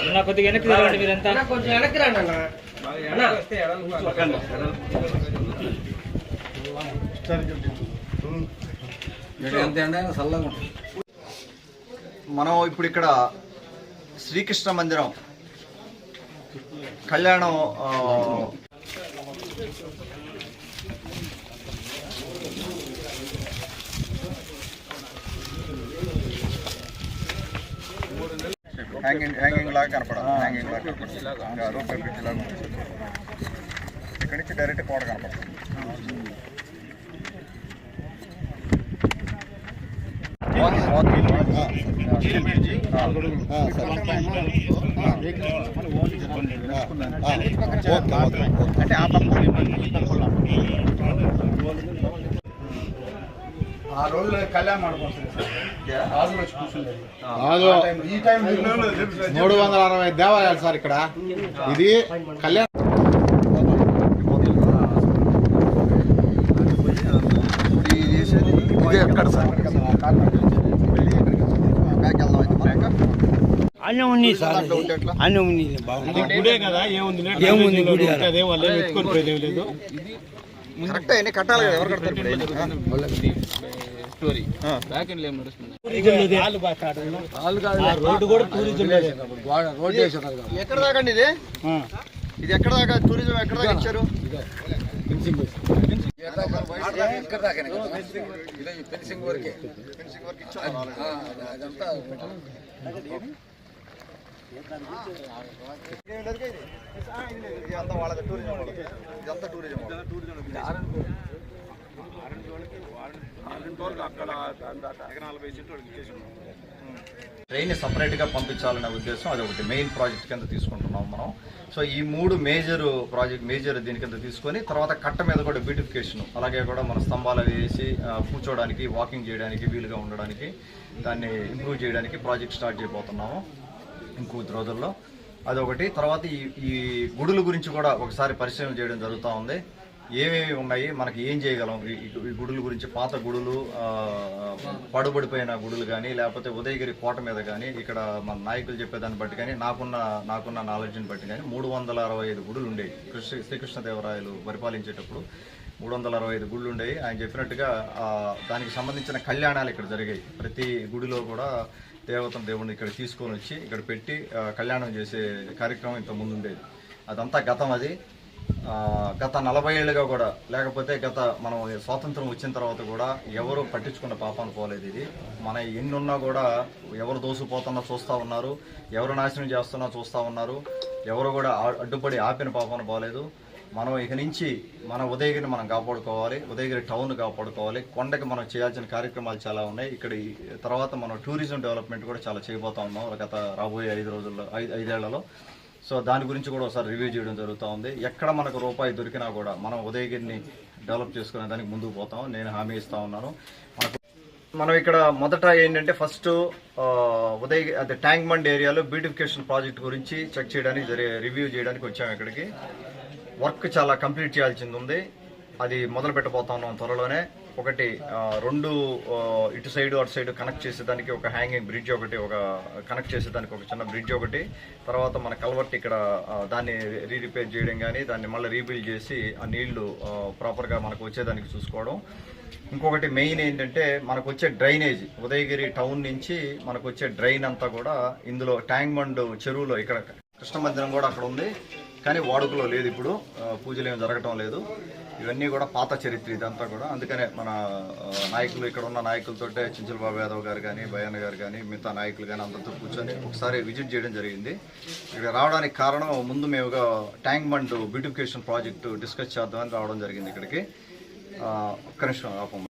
అన్న కొద్దిగా వెనక్కి తిరగండి మీరంతా. అన్న, కొంచెం వెనక్కి రండి అన్న. అన్న. మనం ఇప్పుడు ఇక్కడ శ్రీకృష్ణ మందిరం కళ్యాణం హ్యాంగింగ్ హ్యాంగింగ్ లాగా కనపడదు హ్యాంగింగ్ లాగా కనపడదు రూపాయి బ్రిడ్జ్ లాగా ఉంటుంది. ఇక్కడి నుంచి డైరెక్ట్ కనపడుతుంది స్టీల్ బ్రిడ్జి అంటే ఆ పక్క ఆ రోజులో కళ్యాణ మండపం ఈ టైం మూడు వందల అరవై దేవాలయాలు సార్ ఇక్కడ. ఇది కళ్యాణ. అన్నం ఉంది సార్? అన్నం బాగుంది. గుడే కదా ఏముంది? ఏముంది గుడి? అదే వాళ్ళు ఎత్తుకొని పోయేది లేదు. కరెక్ట్ అయినా కట్టాలి ఎవరు కడతారు ఇప్పుడు? ఏంటి? ఆ. రోడ్డు కూడా టూరిజం రోడ్ ఎక్కడ దాకా అండి ఇది? ఇది ఎక్కడ దాకా టూరిజం ఎక్కడ దాకా ఇచ్చారు? ఫెన్సింగ్ వరకు. ఇచ్చారు. ఇదంతా వాళ్ళది టూరిజం ఇదంతా టూరిజం ట్రైన్ సపరేట్గా పంపించాలనే ఉద్దేశం అది ఒకటి మెయిన్ ప్రాజెక్ట్ కింద తీసుకుంటున్నాం మనం. సో ఈ మూడు మేజర్ ప్రాజెక్ట్ మేజర్ దీని కింద తీసుకొని తర్వాత కట్ట మీద కూడా బ్యూటిఫికేషన్ అలాగే కూడా మన స్తంభాలు వేసి కూర్చోడానికి కూర్చోవడానికి వాకింగ్ చేయడానికి వీలుగా ఉండడానికి దాన్ని ఇంప్రూవ్ చేయడానికి ప్రాజెక్ట్ స్టార్ట్ చేయబోతున్నాము. ఇంకొద్ది రోజుల్లో. అదొకటి. తర్వాత ఈ ఈ గుడుల గురించి కూడా ఒకసారి పరిశీలన చేయడం జరుగుతూ ఉంది. ఏమేమి ఉన్నాయి? మనకి ఏం చేయగలం? ఈ గుడుల గురించి పాత గుడులు పడుబడిపోయిన గుడులు కానీ లేకపోతే ఉదయగిరి కోట మీద కానీ ఇక్కడ మన నాయకులు చెప్పేదాన్ని బట్టి కానీ నాకున్న నాకున్న నాలెడ్జ్ని బట్టి కానీ మూడు వందల అరవై ఐదు గుడులు ఉండేవి. కృష్ణ శ్రీకృష్ణదేవరాయలు పరిపాలించేటప్పుడు మూడు వందల అరవై ఐదు గుళ్ళు ఉండేవి. ఆయన చెప్పినట్టుగా దానికి సంబంధించిన కళ్యాణాలు ఇక్కడ జరిగాయి. ప్రతి గుడిలో కూడా దేవతను దేవుడిని ఇక్కడ తీసుకొని వచ్చి ఇక్కడ పెట్టి కళ్యాణం చేసే కార్యక్రమం ఇంత ముందు ఉండేది అదంతా గతం అది. గత నలభై ఏళ్ళుగా కూడా లేకపోతే గత మనం స్వాతంత్రం వచ్చిన తర్వాత కూడా ఎవరు పట్టించుకున్న పాపాన్ని పోలేదు ఇది. మన ఎన్ని ఉన్నా కూడా ఎవరు దోసుకుపోతున్నా చూస్తూ ఉన్నారు ఎవరు నాశనం చేస్తున్నా చూస్తూ ఉన్నారు ఎవరు కూడా అడ్డుపడి ఆపిన పాపాన్ని పోలేదు. మనం ఇక నుంచి మన ఉదయగిరిని మనం కాపాడుకోవాలి ఉదయగిరి టౌన్ కాపాడుకోవాలి కొండకి మనం చేయాల్సిన కార్యక్రమాలు చాలా ఉన్నాయి. ఇక్కడ ఈ తర్వాత మనం టూరిజం డెవలప్మెంట్ కూడా చాలా చేయబోతా ఉన్నాం. గత రాబోయే ఐదు రోజుల్లో ఐదు ఐదేళ్ళలో. సో దాని గురించి కూడా ఒకసారి రివ్యూ చేయడం జరుగుతూ ఉంది. ఎక్కడ మనకు రూపాయి దొరికినా కూడా మనం ఉదయగిరిని డెవలప్ చేసుకునే దానికి ముందుకు పోతాం. నేను హామీ ఇస్తూ ఉన్నాను. మనకు మనం ఇక్కడ మొదట ఏంటంటే ఫస్ట్ ఉదయ్ అదే ట్యాంక్ బండ్ ఏరియాలో బ్యూటిఫికేషన్ ప్రాజెక్ట్ గురించి చెక్ చేయడానికి జరిగే రివ్యూ చేయడానికి వచ్చాము ఇక్కడికి. వర్క్ చాలా కంప్లీట్ చేయాల్సింది ఉంది. అది మొదలు పెట్టబోతా ఉన్నాం త్వరలోనే. ఒకటి రెండు ఇటు సైడ్ అటు సైడ్ కనెక్ట్ చేసేదానికి ఒక హ్యాంగింగ్ బ్రిడ్జ్ ఒకటి ఒక కనెక్ట్ చేసేదానికి ఒక చిన్న బ్రిడ్జ్ ఒకటి. తర్వాత మన కల్వర్ట్ ఇక్కడ దాన్ని రీ రిపేర్ చేయడం కానీ దాన్ని మళ్ళీ రీబిల్డ్ చేసి ఆ నీళ్ళు ప్రాపర్గా మనకు వచ్చేదానికి చూసుకోవడం. ఇంకొకటి మెయిన్ ఏంటంటే మనకు వచ్చే డ్రైనేజ్. ఉదయగిరి టౌన్ నుంచి మనకు వచ్చే డ్రైన్ అంతా కూడా ఇందులో ట్యాంక్ బండ్ చెరువులో ఇక్కడ కృష్ణ మందిరం కూడా అక్కడ ఉంది. కానీ వాడుకలో లేదు ఇప్పుడు. పూజలు ఏమి జరగటం లేదు. ఇవన్నీ కూడా పాత చరిత్ర ఇదంతా కూడా. అందుకనే మన నాయకులు ఇక్కడ ఉన్న నాయకులతోటే చించల బాబు యాదవ్ గారు కానీ భయాన్ గారు కానీ మిగతా నాయకులు కానీ అందరితో కూర్చొని ఒకసారి విజిట్ చేయడం జరిగింది. ఇక్కడ రావడానికి కారణం ముందు మేముగా tank bund beautification project discuss చేద్దామని రావడం జరిగింది ఇక్కడికి. ఒక్క నిమిషం ఆపం